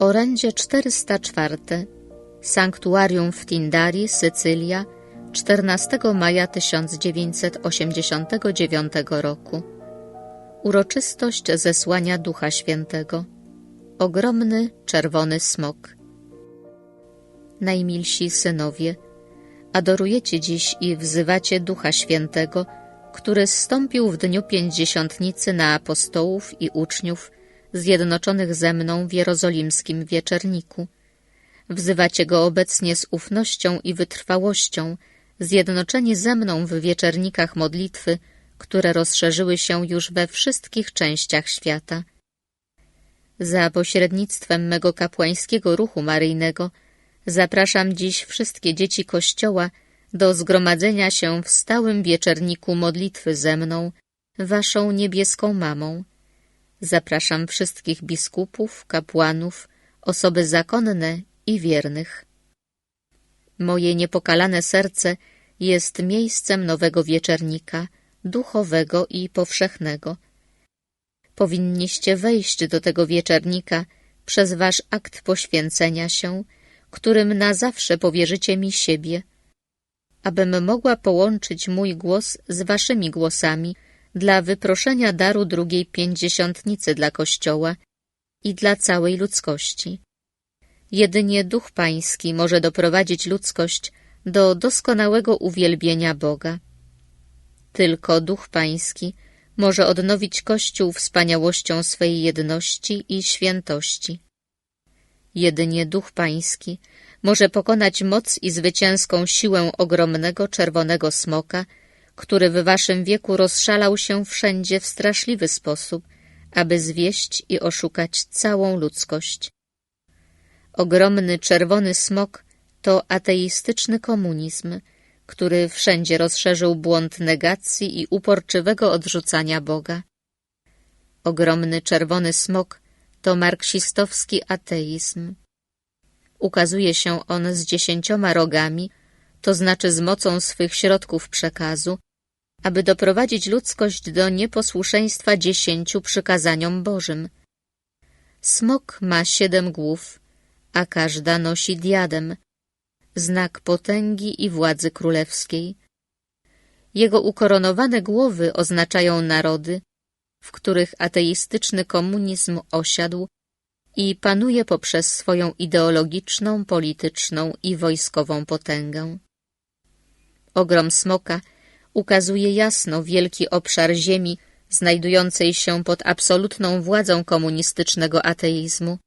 Orędzie 404 Sanktuarium w Tindari, Sycylia 14 maja 1989 roku. Uroczystość zesłania Ducha Świętego. Ogromny czerwony smok. Najmilsi synowie, adorujecie dziś i wzywacie Ducha Świętego, który zstąpił w dniu pięćdziesiątnicy na apostołów i uczniów zjednoczonych ze mną w jerozolimskim wieczerniku. Wzywacie go obecnie z ufnością i wytrwałością, zjednoczeni ze mną w wieczernikach modlitwy, które rozszerzyły się już we wszystkich częściach świata. Za pośrednictwem mego kapłańskiego ruchu maryjnego zapraszam dziś wszystkie dzieci Kościoła do zgromadzenia się w stałym wieczerniku modlitwy ze mną, waszą niebieską mamą. Zapraszam wszystkich biskupów, kapłanów, osoby zakonne i wiernych. Moje niepokalane serce jest miejscem nowego wieczernika, duchowego i powszechnego. Powinniście wejść do tego wieczernika przez wasz akt poświęcenia się, którym na zawsze powierzycie mi siebie, abym mogła połączyć mój głos z waszymi głosami dla wyproszenia daru drugiej pięćdziesiątnicy dla Kościoła i dla całej ludzkości. Jedynie Duch Pański może doprowadzić ludzkość do doskonałego uwielbienia Boga. Tylko Duch Pański może odnowić Kościół wspaniałością swej jedności i świętości. Jedynie Duch Pański może pokonać moc i zwycięską siłę ogromnego czerwonego smoka, który w waszym wieku rozszalał się wszędzie w straszliwy sposób, aby zwieść i oszukać całą ludzkość. Ogromny czerwony smok to ateistyczny komunizm, który wszędzie rozszerzył błąd negacji i uporczywego odrzucania Boga. Ogromny czerwony smok to marksistowski ateizm. Ukazuje się on z dziesięcioma rogami, to znaczy z mocą swych środków przekazu, aby doprowadzić ludzkość do nieposłuszeństwa dziesięciu przykazaniom Bożym. Smok ma siedem głów, a każda nosi diadem, znak potęgi i władzy królewskiej. Jego ukoronowane głowy oznaczają narody, w których ateistyczny komunizm osiadł i panuje poprzez swoją ideologiczną, polityczną i wojskową potęgę. Ogrom smoka ukazuje jasno wielki obszar ziemi znajdującej się pod absolutną władzą komunistycznego ateizmu.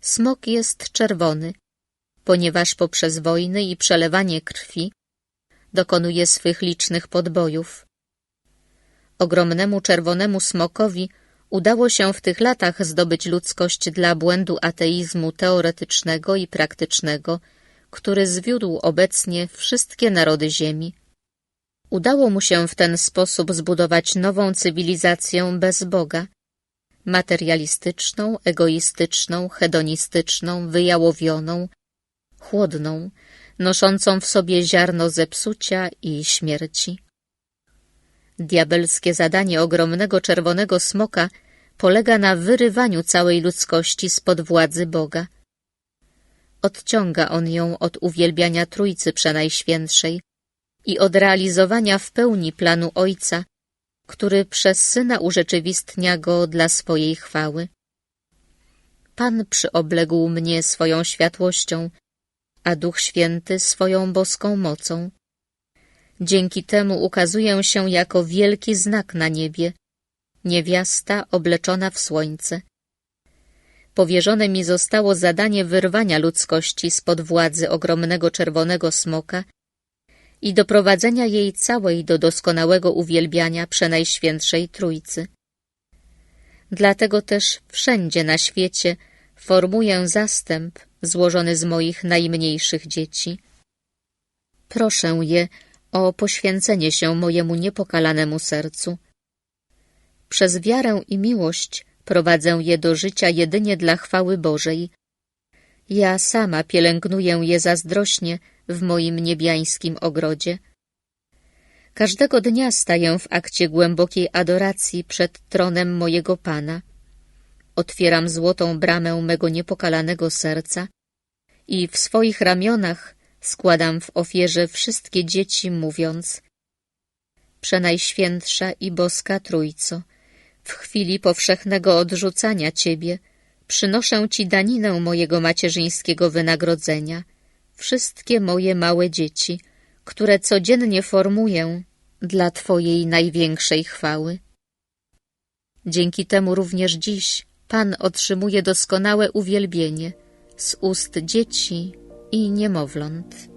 Smok jest czerwony, ponieważ poprzez wojny i przelewanie krwi dokonuje swych licznych podbojów. Ogromnemu czerwonemu smokowi udało się w tych latach zdobyć ludzkość dla błędu ateizmu teoretycznego i praktycznego, który zwiódł obecnie wszystkie narody Ziemi. Udało mu się w ten sposób zbudować nową cywilizację bez Boga, materialistyczną, egoistyczną, hedonistyczną, wyjałowioną, chłodną, noszącą w sobie ziarno zepsucia i śmierci. Diabelskie zadanie ogromnego czerwonego smoka polega na wyrywaniu całej ludzkości spod władzy Boga. Odciąga on ją od uwielbiania Trójcy Przenajświętszej i od realizowania w pełni planu Ojca, który przez Syna urzeczywistnia go dla swojej chwały. Pan przyobległ mnie swoją światłością, a Duch Święty swoją boską mocą. Dzięki temu ukazuję się jako wielki znak na niebie, niewiasta obleczona w słońce. Powierzone mi zostało zadanie wyrwania ludzkości spod władzy ogromnego czerwonego smoka i doprowadzenia jej całej do doskonałego uwielbiania Przenajświętszej Trójcy. Dlatego też wszędzie na świecie formuję zastęp złożony z moich najmniejszych dzieci. Proszę je o poświęcenie się mojemu niepokalanemu sercu. Przez wiarę i miłość prowadzę je do życia jedynie dla chwały Bożej. Ja sama pielęgnuję je zazdrośnie w moim niebiańskim ogrodzie. Każdego dnia staję w akcie głębokiej adoracji przed tronem mojego Pana. otwieram złotą bramę mego niepokalanego serca i w swoich ramionach składam w ofierze wszystkie dzieci, mówiąc Przenajświętsza i boska Trójco, w chwili powszechnego odrzucania Ciebie przynoszę Ci daninę mojego macierzyńskiego wynagrodzenia, wszystkie moje małe dzieci, które codziennie formuję dla Twojej największej chwały. Dzięki temu również dziś Pan otrzymuje doskonałe uwielbienie z ust dzieci i niemowląt.